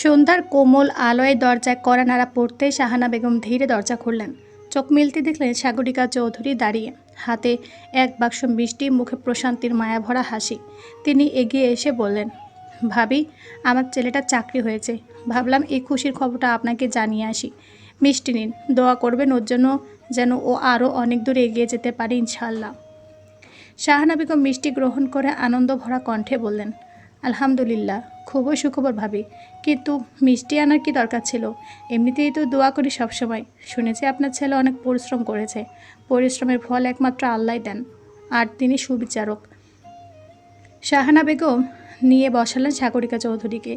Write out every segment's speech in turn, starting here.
সন্ধ্যার কোমল আলোয় দরজায় কড়া নাড়া পড়তে শাহানা বেগম ধীরে দরজা খুললেন। চোখ মিলতে দেখলেন সাগরিকা চৌধুরী দাঁড়িয়ে। হাতে এক বাক্স মিষ্টি, মুখে প্রশান্তির মায়া ভরা হাসি। তিনি এগিয়ে এসে বললেন, ভাবি, আমার ছেলেটার চাকরি হয়েছে। ভাবলাম এই খুশির খবরটা আপনাকে জানিয়ে আসি। মিষ্টি নিন, দোয়া করবেন ওর জন্য যেন ও আরও অনেক দূর এগিয়ে যেতে পারে ইনশাল্লাহ শাহানা বেগম মিষ্টি গ্রহণ করে আনন্দ ভরা কণ্ঠে বললেন আলহামদুলিল্লাহ, খুবই সুখবর ভাবি। কিন্তু মিষ্টি আনার কি দরকার ছিল? এমনিতেই তো দোয়া করি সবসময়। শুনেছি আপনার ছেলে অনেক পরিশ্রম করেছে। পরিশ্রমের ফল একমাত্র আল্লাহ দেন, আর তিনি সুবিচারক। শাহানা বেগম নিয়ে বসালেন সাগরিকা চৌধুরীকে।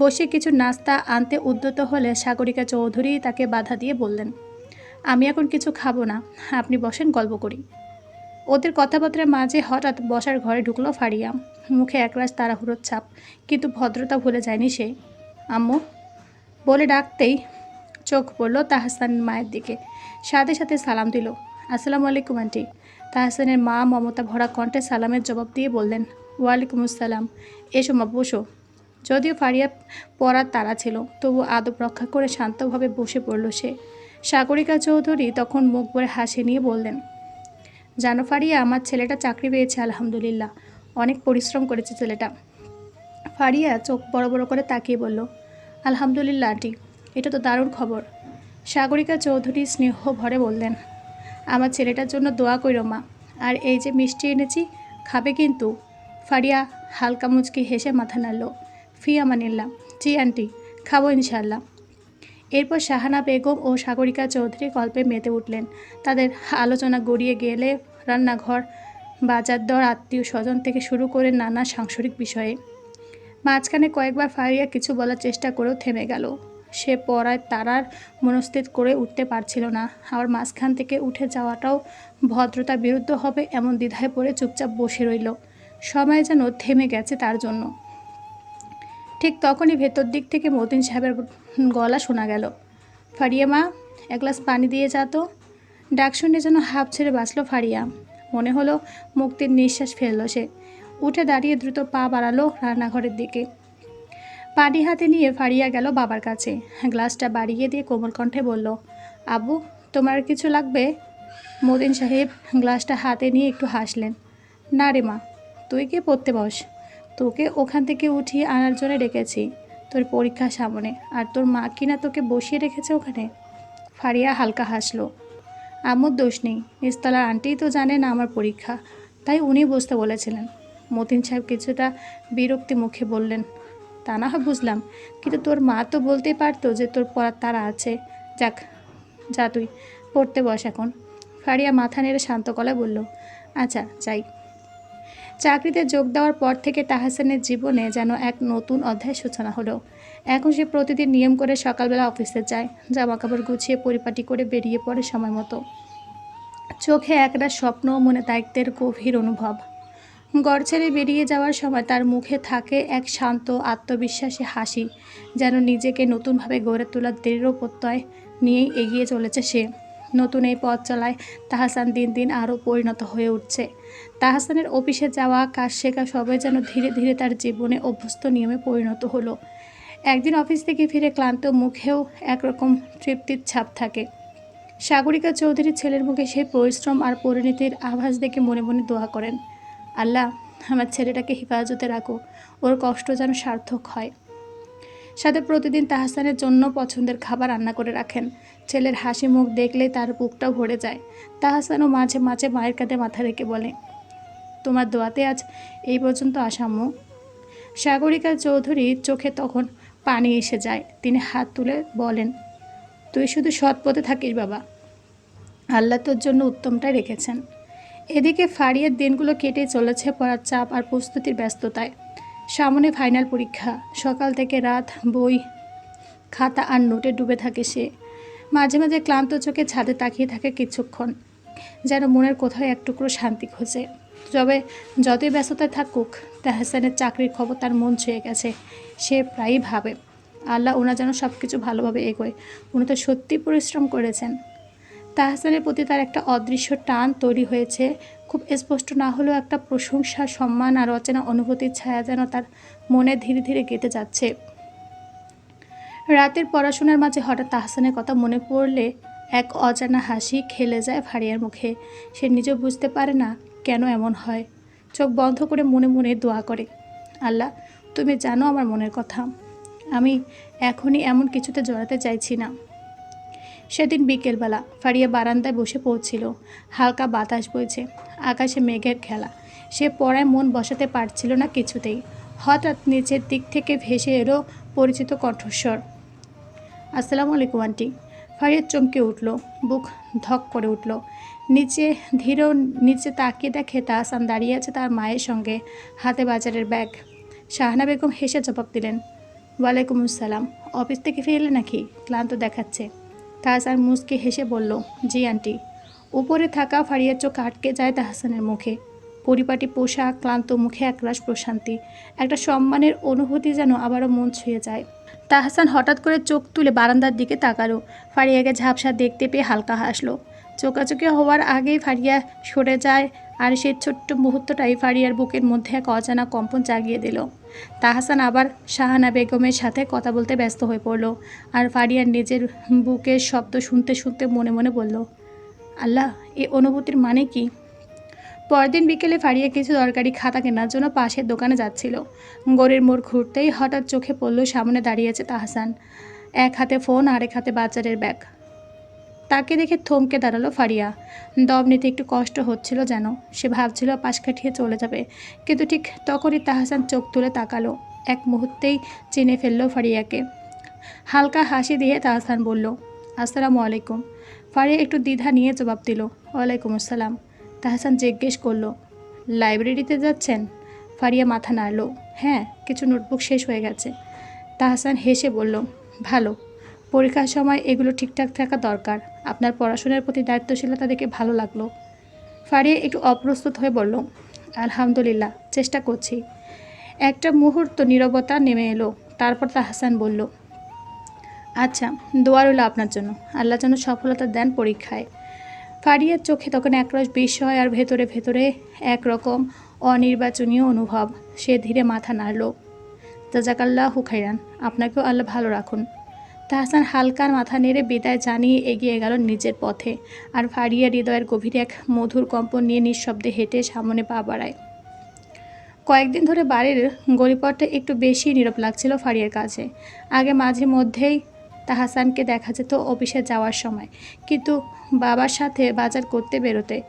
বসে কিছু নাস্তা আনতে উদ্যত হলে সাগরিকা চৌধুরী তাকে বাধা দিয়ে বললেন, আমি এখন কিছু খাব না, আপনি বসেন, গল্প করি। ওদের কথাবার্তার মাঝে হঠাৎ বসার ঘরে ঢুকলো ফারিয়া। মুখে একরাশ তাড়াহুড়োর ছাপ, কিন্তু ভদ্রতা ভুলে যায়নি সে। আম্মু, বলে ডাকতেই চোখ পড়ল তাহসানের মায়ের দিকে। সাথে সাথে সালাম দিল। আসসালামু আলাইকুম, আন্টি। তাহসানের মা মমতা ভরা কণ্ঠে সালামের জবাব দিয়ে বললেন, ওয়ালাইকুম আসসালাম। এসো মা, বসো। যদিও ফারিয়া পড়ার তারা ছিল, তবু আদব রক্ষা করে শান্তভাবে বসে পড়ল সে। সাগরিকা চৌধুরী তখন মুখ ভরে হাসি নিয়ে বললেন জানো ফারিয়া, আমার ছেলেটা চাকরি পেয়েছে, আলহামদুলিল্লাহ। অনেক পরিশ্রম করেছে ছেলেটা। ফারিয়া চোখ বড় বড় করে তাকিয়ে বলল, আলহামদুলিল্লাহ, আন্টি। এটা তো দারুণ খবর। সাগরিকা চৌধুরী স্নেহ ভরে বললেন, আমার ছেলেটার জন্য দোয়া কইরো মা। আর এই যে মিষ্টি এনেছি, খাবে কিন্তু? ফারিয়া হালকা মুচকি হেসে মাথা নাড়ল, ফি আমানিল্লাম জি, আন্টি। খাব ইনশাল্লাহ এরপর শাহানা বেগম ও সাগরিকা চৌধুরী গল্পে মেতে উঠলেন। তাদের আলোচনা গড়িয়ে গেলে রান্নাঘর বাজার দর আত্মীয় স্বজন থেকে শুরু করে নানা সাংসারিক বিষয়ে। মাঝখানে কয়েকবার ফারিয়া কিছু বলার চেষ্টা করেও থেমে গেল। সে পড়ায় তারার মনস্থিত করে উঠতে পারছিল না। আবার মাঝখান থেকে উঠে যাওয়াটাও ভদ্রতা বিরুদ্ধ হবে এমন দ্বিধায় পড়ে চুপচাপ বসে রইল। সময় যেন থেমে গেছে তার জন্য। ঠিক তখনই ভেতর দিক থেকে মতিন সাহেবের গলা শোনা গেল। ফারিয়া মা, এক গ্লাস পানি দিয়ে যা তো। ডাক শুনে যেন হাফ ছেড়ে বাঁচল ফারিয়া। মনে হলো মুক্তির নিঃশ্বাস ফেলল সে। উঠে দাঁড়িয়ে দ্রুত পা বাড়ালো রান্নাঘরের দিকে। পানি হাতে নিয়ে ফারিয়া গেল বাবার কাছে। গ্লাসটা বাড়িয়ে দিয়ে কোমল কণ্ঠে বলল, আবু, তোমার কিছু লাগবে? মদিন সাহেব গ্লাসটা হাতে নিয়ে একটু হাসলেন, না রে মা, তুই কে পড়তে বস? তোকে ওখান থেকে উঠিয়ে আনার জন্য ডেকেছি। তোর পরীক্ষা সামনে। আর তোর মা কিনা তোকে বসিয়ে রেখেছে ওখানে? ফারিয়া হালকা হাসলো। আমার দোষ নেই। নিস্তলার আন্টিই তো জানে না আমার পরীক্ষা। তাই উনি বসতে বলেছিলেন। মতিন সাহেব কিছুটা বিরক্তি মুখে বললেন, তা না বুঝলাম। কিন্তু তোর মা তো বলতেই পারতো যে তোর পড়ার তারা আছে। যাক, যা তুই, পড়তে বস এখন। ফারিয়া মাথা নেড়ে শান্ত গলায় বলল আচ্ছা যাই। চাকরিতে যোগ দেওয়ার পর থেকে তাহাসানের জীবনে যেন এক নতুন অধ্যায় সূচনা হলো। এখন সে প্রতিদিন নিয়ম করে সকালবেলা অফিসে যায় জামা কাপড় গুছিয়ে পরিপাটি করে বেরিয়ে পড়ে সময় মতো। চোখে একটা স্বপ্ন, মনে দায়িত্বের গভীর অনুভব। গড় ছেড়ে বেরিয়ে যাওয়ার সময় তার মুখে থাকে এক শান্ত আত্মবিশ্বাসী হাসি, যেন নিজেকে নতুনভাবে গড়ে তোলার দৃঢ় প্রত্যয় নিয়েই এগিয়ে চলেছে সে। নতুন এই পথ চলায় তাহাসান দিন দিন আরও পরিণত হয়ে উঠছে। তাহাসানের অফিসে যাওয়া কাজ শেখা সবাই যেন ধীরে ধীরে তার জীবনে অভ্যস্ত নিয়মে পরিণত হলো। একদিন অফিস থেকে ফিরে ক্লান্ত মুখেও একরকম তৃপ্তির ছাপ থাকে। সাগরিকা চৌধুরীর ছেলের মুখে সেই পরিশ্রম আর পরিণতির আভাস দেখে মনে মনে দোয়া করেন, আল্লাহ, আমার ছেলেটাকে হেফাজতে রাখো, ওর কষ্ট যেন সার্থক হয়। সাথে প্রতিদিন তাহসানের জন্য পছন্দের খাবার রান্না করে রাখেন। ছেলের হাসি মুখ দেখলেই তার বুকটাও ভরে যায়। তাহসানও মাঝে মাঝে মায়ের কাঁধে মাথা রেখে বলে, তোমার দোয়াতে আজ এই পর্যন্ত আসাম্য সাগরিকা চৌধুরীর চোখে তখন পানি এসে যায়। তিনি হাত তুলে বলেন, তুই শুধু সৎ পথে থাকিস বাবা। আল্লাহ তোর জন্য উত্তমটাই রেখেছেন। এদিকে ফারিয়ার দিনগুলো কেটে চলেছে পড়ার চাপ আর প্রস্তুতির ব্যস্ততায়। সামনে ফাইনাল পরীক্ষা। সকাল থেকে রাত বই, খাতা আর নোটে ডুবে থাকে সে। মাঝে মাঝে ক্লান্ত চোখে ছাদে তাকিয়ে থাকে কিছুক্ষণ, যেন মনের কোথাও এক টুকরো শান্তি খোঁজে। তবে যতই ব্যস্ততায় থাকুক, তাহসানের চাকরির খবর তার মন ছুঁয়ে গেছে। সে প্রায়ই ভাবে, আল্লাহ ওনা যেন সব কিছু ভালোভাবে এগোয়। উনি তো সত্যি পরিশ্রম করেছেন। তাহসানের প্রতি তার একটা অদৃশ্য টান তৈরি হয়েছে। খুব স্পষ্ট না হলেও একটা প্রশংসা, সম্মান আর অচেনা অনুভূতির ছায়া যেন তার মনে ধীরে ধীরে কেটে যাচ্ছে। রাতের পড়াশোনার মাঝে হঠাৎ তাহসানের কথা মনে পড়লে এক অজানা হাসি খেলে যায় ফারিয়ার মুখে। সে নিজেও বুঝতে পারে না কেন এমন হয়। চোখ বন্ধ করে মনে মনে দোয়া করে, আল্লাহ, তুমি জানো আমার মনের কথা। আমি এখনই এমন কিছুতে জড়াতে চাইছি না। সেদিন বিকেলবেলা ফারিয়া বারান্দায় বসে পড়ছিল। হালকা বাতাস বইছে, আকাশে মেঘের খেলা। সে পড়ায় মন বসাতে পারছিল না কিছুতেই। হঠাৎ নিচের দিক থেকে ভেসে এলো পরিচিত কণ্ঠস্বর। আসসালামু আলাইকুম, আন্টি। ফারিয়ার চমকে উঠল, বুক ধক করে উঠল। নিচে ধীর নিচে তাকিয়ে দেখে তাহসান দাঁড়িয়ে আছে তার মায়ের সঙ্গে হাতে বাজারের ব্যাগ। শাহানা বেগম হেসে জবাব দিলেন, ওয়ালাইকুম আসসালাম, অফিস থেকে ফিরলে নাকি? ক্লান্ত দেখাচ্ছে। তাহসান মুসকে হেসে বলল, জি, আন্টি। উপরে থাকা ফারিয়ার চোখ আটকে যায় তাহসানের মুখে। পরিপাটি পোশাক, ক্লান্ত মুখে একরাশ প্রশান্তি। একটা সম্মানের অনুভূতি যেন আবারও মন ছুঁয়ে যায়। তাহসান হঠাৎ করে চোখ তুলে বারান্দার দিকে তাকালো। ফারিয়াকে ঝাপসা দেখতে পেয়ে হালকা হাসলো। চোকাচোকি হওয়ার আগেই ফারিয়া সরে যায় আর সেই ছোট্ট মুহূর্তটাই ফারিয়ার বুকের মধ্যে এক অজানা কম্পন জাগিয়ে দিল। তাহাসান আবার শাহানা বেগমের সাথে কথা বলতে ব্যস্ত হয়ে পড়ল আর ফারিয়ার নিজের বুকের শব্দ শুনতে শুনতে মনে মনে বলল, আল্লাহ, এ অনুভূতির মানে কি? পরদিন বিকেলে ফারিয়া কিছু দরকারি খাতা কেনার জন্য পাশের দোকানে যাচ্ছিল। গড়ির মোড় ঘুরতেই হঠাৎ চোখে পড়ল, সামনে দাঁড়িয়ে আছে তাহসান। এক হাতে ফোন আর এক হাতে বাজারের ব্যাগ। তাকে দেখে থমকে দাঁড়াল ফারিয়া। দম নিতে একটু কষ্ট হচ্ছিল যেন। সে ভাবছিল পাশ কাটিয়ে চলে যাবে। কিন্তু ঠিক তখনই তাহসান চোখ তুলে তাকালো। এক মুহূর্তেই চিনে ফেলল ফারিয়াকে। হালকা হাসি দিয়ে তাহসান বলল, আসসালামু আলাইকুম। ফারিয়া একটু দ্বিধা নিয়ে জবাব দিল, ওয়ালাইকুম আসসালাম। তাহসান জিজ্ঞেস করল, লাইব্রেরিতে যাচ্ছেন? ফারিয়া মাথা নাড়ল হ্যাঁ কিছু নোটবুক শেষ হয়ে গেছে। তাহসান হেসে বলল, ভালো। পরীক্ষার সময় এগুলো ঠিকঠাক থাকা দরকার। আপনার পড়াশোনার প্রতি দায়িত্বশীলতা দেখে ভালো লাগল। ফারিয়া একটু অপ্রস্তুত হয়ে বলল, আলহামদুলিল্লাহ, চেষ্টা করছি। একটা মুহূর্ত নীরবতা নেমে এলো। তারপর তাহসান বলল আচ্ছা দোয়া রইল আপনার জন্য। আল্লাহ যেন সফলতা দেন পরীক্ষায়। ফারিয়ার চোখে তখন একরস বিস্ময় আর ভেতরে ভেতরে একরকম অনির্বাচনীয় অনুভব। সে ধীরে মাথা নাড়ল, জাজাকাল্লাহ হুখাইরান আপনাকেও আল্লাহ ভালো রাখুন। তাহসান হালকার মাথা নেড়ে বিদায় জানিয়ে এগিয়ে গেল নিজের পথে আর ফারিয়া হৃদয়ের গভীরে এক মধুর কম্পন নিয়ে নিঃশব্দে হেঁটে সামনে পা বাড়ায়। কয়েকদিন ধরে বাড়ির গরিপটটা একটু বেশি নীরব লাগছিল ফারিয়ার কাছে। আগে মাঝে মধ্যেই তাহাসানকে দেখা যেত অফিসে যাওয়ার সময়। কিন্তু বাবার সাথে বাজার করতে বেরোতে।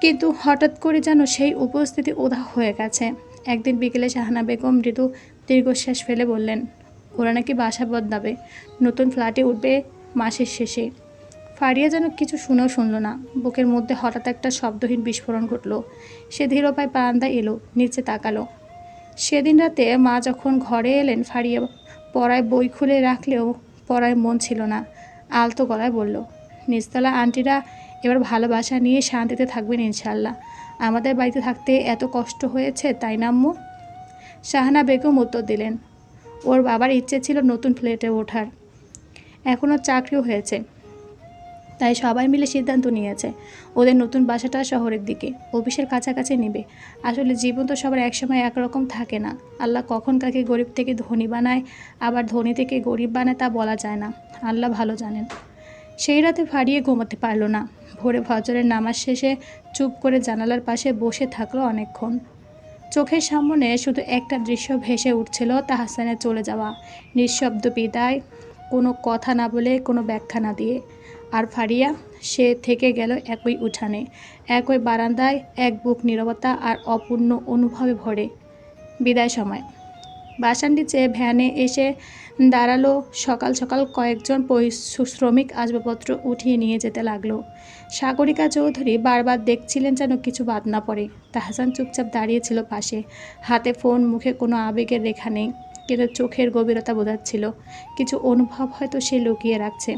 কিন্তু হঠাৎ করে যেন সেই উপস্থিতি উধাও হয়ে গেছে। একদিন বিকেলে শাহানা বেগম মৃদু দীর্ঘশ্বাস ফেলে বললেন ওরা নাকি বাসা বদলাবে। নতুন ফ্ল্যাটে উঠবে মাসের শেষে। ফারিয়া যেন কিছু শুনেও শুনল না। বুকের মধ্যে হঠাৎ একটা শব্দহীন বিস্ফোরণ ঘটল। সে ধীর পায়ে বারান্দায় এলো, নিচে তাকালো। সেদিন রাতে মা যখন ঘরে এলেন, ফারিয়া পড়ায় বই খুলে রাখলেও পড়ায় মন ছিল না। আলতো গলায় বলল, নিচতলা আন্টিরা এবার ভালোবাসা নিয়ে শান্তিতে থাকবেন ইনশাল্লাহ আমাদের বাড়িতে থাকতে এত কষ্ট হয়েছে, তাই না আম্মু? শাহানা বেগম উত্তর দিলেন ওর বাবার ইচ্ছে ছিল নতুন ফ্ল্যাটে ওঠার। এখনও চাকরিও হয়েছে। তাই সবাই মিলে সিদ্ধান্ত নিয়েছে ওদের নতুন বাসাটা শহরের দিকে। অফিসের কাছাকাছি নেবে। আসলে জীবন তো সবার একসময় একরকম থাকে না। আল্লাহ কখন কাকে গরিব থেকে ধনী বানায়, আবার ধনী থেকে গরিব বানায় তা বলা যায় না। আল্লাহ ভালো জানেন। সেই রাতে ফাড়িয়ে ঘুমাতে পারল না। ভোরে ফজরের নামাজ শেষে চুপ করে জানালার পাশে বসে থাকল অনেকক্ষণ। চোখের সামনে শুধু একটা দৃশ্য ভেসে উঠছিল তাহাসানের চলে যাওয়া। নিঃশব্দ বিদায়, কোনো কথা না বলে কোনো ব্যাখ্যা না দিয়ে। আর ফারিয়া, সে থেকে গেল একই উঠানে, একই বারান্দায়, এক বুক নিরবতা আর অপূর্ণ অনুভবে ভরে। বিদায় সময়। বাসার নিচে ভ্যানে এসে দাঁড়াল। সকাল সকাল কয়েকজন শ্রমিক আসবাবপত্র উঠিয়ে নিয়ে যেতে লাগল। সাগরিকা চৌধুরী বারবার দেখছিলেন যেন কিছু বাদ না পড়ে। তাহসান চুপচাপ দাঁড়িয়েছিল পাশে। হাতে ফোন, মুখে কোনো আবেগের রেখা নেই, কিন্তু চোখের গভীরতা বোঝাচ্ছিল। কিছু অনুভব হয়তো সে লুকিয়ে রাখছে।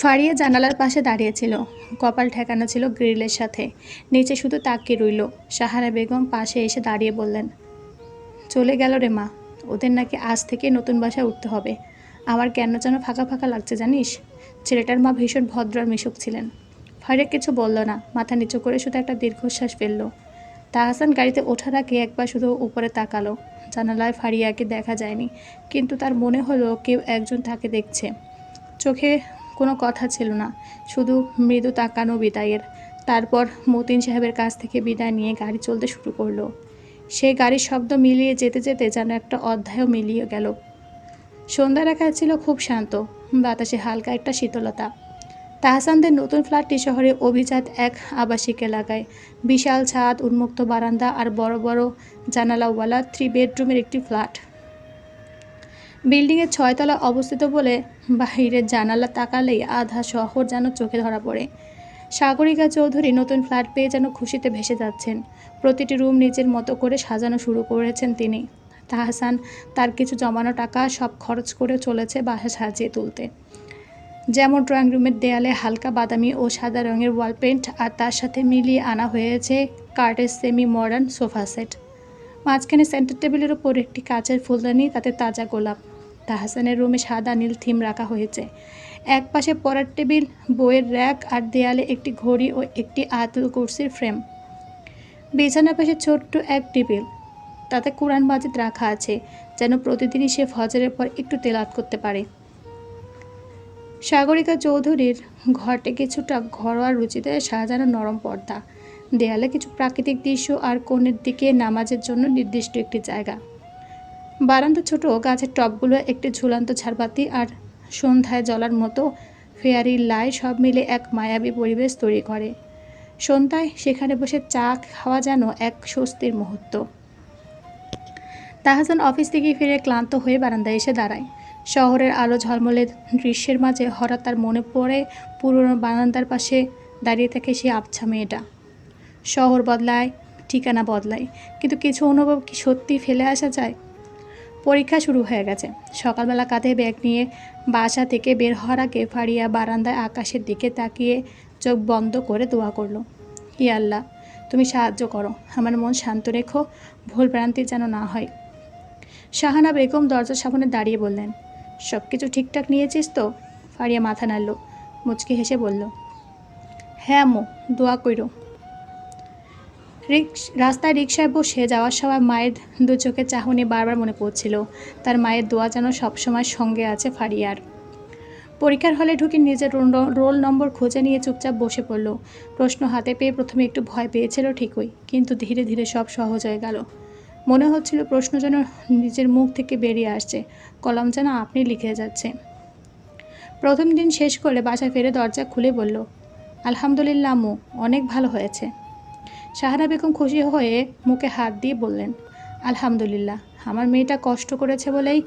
ফারিয়া জানালার পাশে দাঁড়িয়েছিল কপাল ঠেকানো ছিল গ্রিলের সাথে। নিচে শুধু তাকিয়ে রইল। সাহারা বেগম পাশে এসে দাঁড়িয়ে বললেন চলে গেল রে মা। ওদের নাকি আজ থেকে নতুন বাসায় উঠতে হবে। আমার কেন যেন ফাঁকা ফাঁকা লাগছে জানিস? ছেলেটার মা ভীষণ ভদ্র আর মিশুক ছিলেন। ফারিয়া কিছু বলল না, মাথা নিচু করে শুধু একটা দীর্ঘশ্বাস ফেলল। তাহসান গাড়িতে ওঠার আগে একবার শুধু উপরে তাকালো। জানালায় ফারিয়াকে দেখা যায়নি, কিন্তু তার মনে হলো কেউ একজন তাকে দেখছে। চোখে কোনো কথা ছিল না, শুধু মৃদু তাকানো বিদায়ের। তারপর মতিন সাহেবের কাছ থেকে বিদায় নিয়ে গাড়ি চলতে শুরু করল। সেই গাড়ির শব্দ মিলিয়ে যেতে যেতে যেন একটা অধ্যায়ও মিলিয়ে গেল। সন্ধ্যা রেখা ছিল খুব শান্ত, বাতাসে হালকা একটা শীতলতা। তাহসানদের নতুন ফ্ল্যাটটি শহরে অভিজাত এক আবাসিক এলাকায়। বিশাল ছাদ, উন্মুক্ত বারান্দা আর বড় বড় জানালাওয়ালা থ্রি বেডরুমের একটি ফ্ল্যাট। বিল্ডিংয়ের ছয়তলা অবস্থিত বলে বাহিরের জানালা তাকালেই আধা শহর যেন চোখে ধরা পড়ে। সাগরিকা চৌধুরী নতুন ফ্ল্যাট পেয়ে যেন খুশিতে ভেসে যাচ্ছেন। প্রতিটি রুম নিজের মতো করে সাজানো শুরু করেছেন তিনি। তাহসান, তার কিছু জমানো টাকা সব খরচ করে চলেছে বাসা সাজিয়ে তুলতে। যেমন ড্রয়িং রুমের দেয়ালে হালকা বাদামি ও সাদা রঙের ওয়াল পেন্ট আর তার সাথে মিলিয়ে আনা হয়েছে কার্টের সেমি মডার্ন সোফা সেট। মাঝখানে সেন্টার টেবিলের ওপর একটি কাচের ফুলদানি, তাতে তাজা গোলাপ তাহসানের রুমে সাদা নীল থিম রাখা হয়েছে। এক পাশে পড়ার টেবিল, বইয়ের র্যাক আর দেয়ালে একটি ঘড়ি ও একটি আয়াতুল কুরসির ফ্রেম। বিছানার পাশে ছোট্ট এক টেবিল। তাতে কোরআন মাজিদ রাখা আছে, যেন প্রতিদিনই সে ফজরের পর একটু তেলাত করতে পারে। সাগরিকা চৌধুরীর ঘরটি কিছুটা ঘরোয়া রুচিতে সাজানো নরম পর্দা। দেয়ালে কিছু প্রাকৃতিক দৃশ্য আর কোণের দিকে নামাজের জন্য নির্দিষ্ট একটি জায়গা। বারান্দা ছোট, গাছের টবগুলো একটি ঝুলন্ত ঝাড়বাতি আর সন্ধ্যায় জলার মতো ফেয়ারি লাই সব মিলে এক মায়াবী পরিবেশ তৈরি করে। সন্ধ্যায় সেখানে বসে চা খাওয়া যেন এক স্বস্তির মুহূর্ত। তাহসান অফিস থেকে ফিরে ক্লান্ত হয়ে বারান্দায় এসে দাঁড়ায়। শহরের আলো ঝলমলে দৃশ্যের মাঝে হঠাৎ তার মনে পড়ে পুরনো বারান্দার পাশে দাঁড়িয়ে থাকে সেই আবছা মেয়েটা। শহর বদলায়, ঠিকানা বদলায়। কিন্তু কিছু অনুভব কি সত্যি ফেলে আসা যায়? পরীক্ষা শুরু হয়ে গেছে। সকালবেলা কাঁধে ব্যাগ নিয়ে বাসা থেকে বের হওয়ার আগে ফারিয়া বারান্দায় আকাশের দিকে তাকিয়ে চোখ বন্ধ করে দোয়া করল, হি আল্লাহ, তুমি সাহায্য করো। আমার মন শান্ত রেখো, ভুল ভ্রান্তি যেন না হয়। শাহানা বেগম দরজার সামনে দাঁড়িয়ে বললেন সব কিছু ঠিকঠাক নিয়েছিস তো? ফারিয়া মাথা নাড়ল, মুচকি হেসে বলল হ্যাঁ আম্মু, দোয়া কইরো। রিক্স রাস্তায় রিক্সায় বসে যাওয়ার সময় মায়ের দু চোখে চাহনি বারবার মনে পড়ছিল। তার মায়ের দোয়া যেন সবসময় সঙ্গে আছে ফারিয়ার। পরীক্ষার হলে ঢুকে নিজের রোল- নম্বর খুঁজে নিয়ে চুপচাপ বসে পড়ল। প্রশ্ন হাতে পেয়ে প্রথমে একটু ভয় পেয়েছিল ঠিকই, কিন্তু ধীরে ধীরে সব সহজ হয়ে গেল। মনে হচ্ছিল প্রশ্ন যেন নিজের মুখ থেকে বেরিয়ে আসছে। কলম যেন আপনি লিখে যাচ্ছে। প্রথম দিন শেষ করে বাসায় ফিরে দরজা খুলে বলল, আলহামদুলিল্লাহ, আম্মু, অনেক ভালো হয়েছে। সাহারা বেগম খুশি হয়ে মুখে হাত দিয়ে বললেন, আলহামদুলিল্লাহ, আমার মেয়েটা কষ্ট করেছে বলেই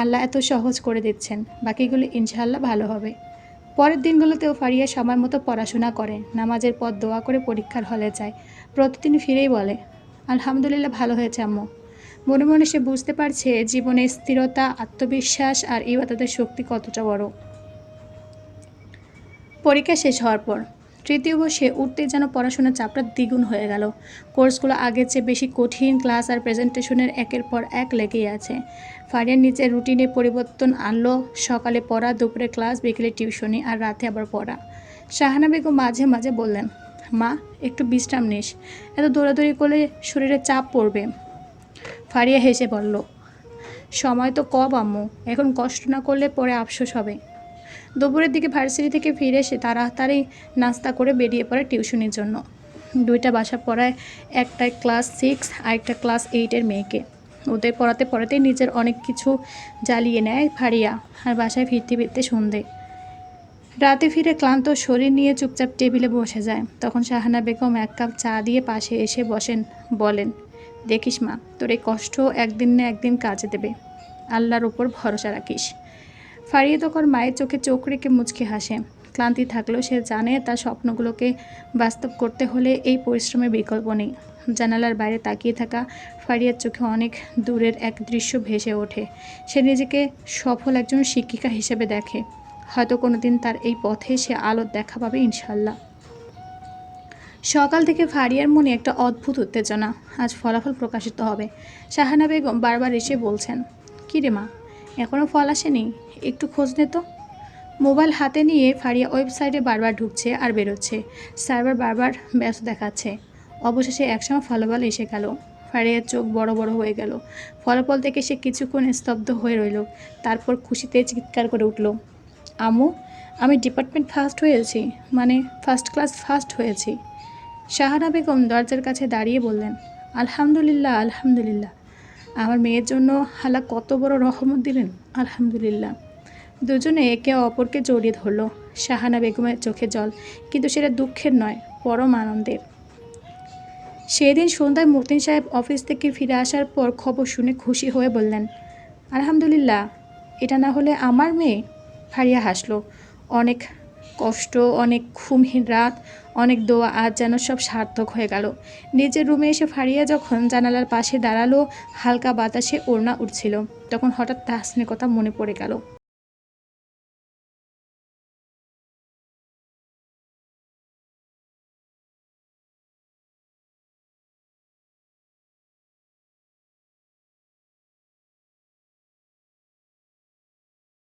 আল্লাহ এত সহজ করে দিচ্ছেন। বাকিগুলো ইনশাআল্লাহ ভালো হবে। পরের দিনগুলোতেও ফারিয়া সময় মতো পড়াশোনা করে, নামাজের পর দোয়া করে পরীক্ষার হলে যায়। প্রতিদিন ফিরেই বলে, আলহামদুলিল্লাহ, ভালো হয়েছে আম্মু। মনে মনে সে বুঝতে পারছে জীবনে স্থিরতা, আত্মবিশ্বাস আর ইবাদতের শক্তি কতটা বড়। পরীক্ষা শেষ হওয়ার পর তৃতীয় বর্ষে উঠতেই যেন পড়াশোনার চাপটা দ্বিগুণ হয়ে গেল। কোর্সগুলো আগের চেয়ে বেশি কঠিন, ক্লাস আর প্রেজেন্টেশনের একের পর এক লেগেই আছে। ফারিয়ার নিচের রুটিনে পরিবর্তন আনলো, সকালে পড়া, দুপুরে ক্লাস, বিকেলে টিউশনি আর রাতে আবার পড়া। শাহানা বেগম মাঝে মাঝে বললেন, মা, একটু বিশ্রাম নিস। এত দৌড়াদৌড়ি করলে শরীরে চাপ পড়বে। ফারিয়া হেসে বলল, সময় তো কব আম্মু। এখন কষ্ট না করলে পরে আফসোস হবে। দুপুরের দিকে ভার্সিটি থেকে ফিরে এসে তাড়াতাড়ি নাস্তা করে বেরিয়ে পড়ে টিউশনির জন্য। দুইটা বাসা পড়ায়, একটা ক্লাস সিক্স আর একটা ক্লাস এইটের মেয়েকে। ওদের পড়াতে পড়াতেই নিজের অনেক কিছু জ্বালিয়ে নেয় ফারিয়া আর বাসায় ফিরতে ফিরতে সন্ধে। রাতে ফিরে ক্লান্ত শরীর নিয়ে চুপচাপ টেবিলে বসে যায়। তখন শাহানা বেগম এক কাপ চা দিয়ে পাশে এসে বসেন, বলেন, দেখিস মা, তোর এই কষ্ট একদিন না একদিন কাজে দেবে। আল্লাহর উপর ভরসা রাখিস। ফারিয়ে তখন মায়ের চোখে চোখ রেখে মুচকে হাসে। ক্লান্তি থাকলেও সে জানে তার স্বপ্নগুলোকে বাস্তব করতে হলে এই পরিশ্রমের বিকল্প নেই। জানালার বাইরে তাকিয়ে থাকা ফারিয়ার চোখে অনেক দূরের এক দৃশ্য ভেসে ওঠে। সে নিজেকে সফল একজন শিক্ষিকা হিসেবে দেখে। হয়তো কোনোদিন তার এই পথে সে আলোর দেখা পাবে ইনশাল্লাহ সকাল থেকে ফারিয়ার মনে একটা অদ্ভুত উত্তেজনা আজ ফলাফল প্রকাশিত হবে। শাহানা বেগম বারবার এসে বলছেন কী রে মা এখনও ফল আসেনি? একটু খোঁজ নে তো। মোবাইল হাতে নিয়ে ফারিয়া ওয়েবসাইটে বারবার ঢুকছে আর বেরোচ্ছে। সার্ভার বারবার ব্যস্ত দেখাচ্ছে। অবশেষে একসময় ফলাফল এসে গেল। ফারিয়ার চোখ বড় বড় হয়ে গেল। ফলাফল থেকে সে কিছুক্ষণ স্তব্ধ হয়ে রইল। তারপর খুশিতে চিৎকার করে উঠল, আমু, আমি ডিপার্টমেন্ট ফার্স্ট হয়েছি মানে ফার্স্ট ক্লাস ফার্স্ট হয়েছি। শাহানা বেগম দরজার কাছে দাঁড়িয়ে বললেন, আলহামদুলিল্লাহ আলহামদুলিল্লাহ। আমার মেয়ের জন্য হালা কত বড় রহমত দিলেন? আলহামদুলিল্লাহ। দুজনে একে অপরকে জড়িয়ে ধরলো, শাহানা বেগমের চোখে জল, কিন্তু সেটা দুঃখের নয়, পরম আনন্দের। সেদিন সন্ধ্যায় মতিন সাহেব অফিস থেকে ফিরে আসার পর খবর শুনে খুশি হয়ে বললেন, আলহামদুলিল্লাহ, এটা না হলে আমার মেয়ে? ফারিয়া হাসলো, অনেক কষ্ট, অনেক ঘুমহীন রাত, অনেক দোয়া, আজ যেন সব সার্থক হয়ে গেল। নিজের রুমে এসে ফারিয়া যখন জানালার পাশে দাঁড়াল, হালকা বাতাসে ওড়না উঠছিল তখন হঠাৎ তাহসনের কথা মনে পড়ে গেল।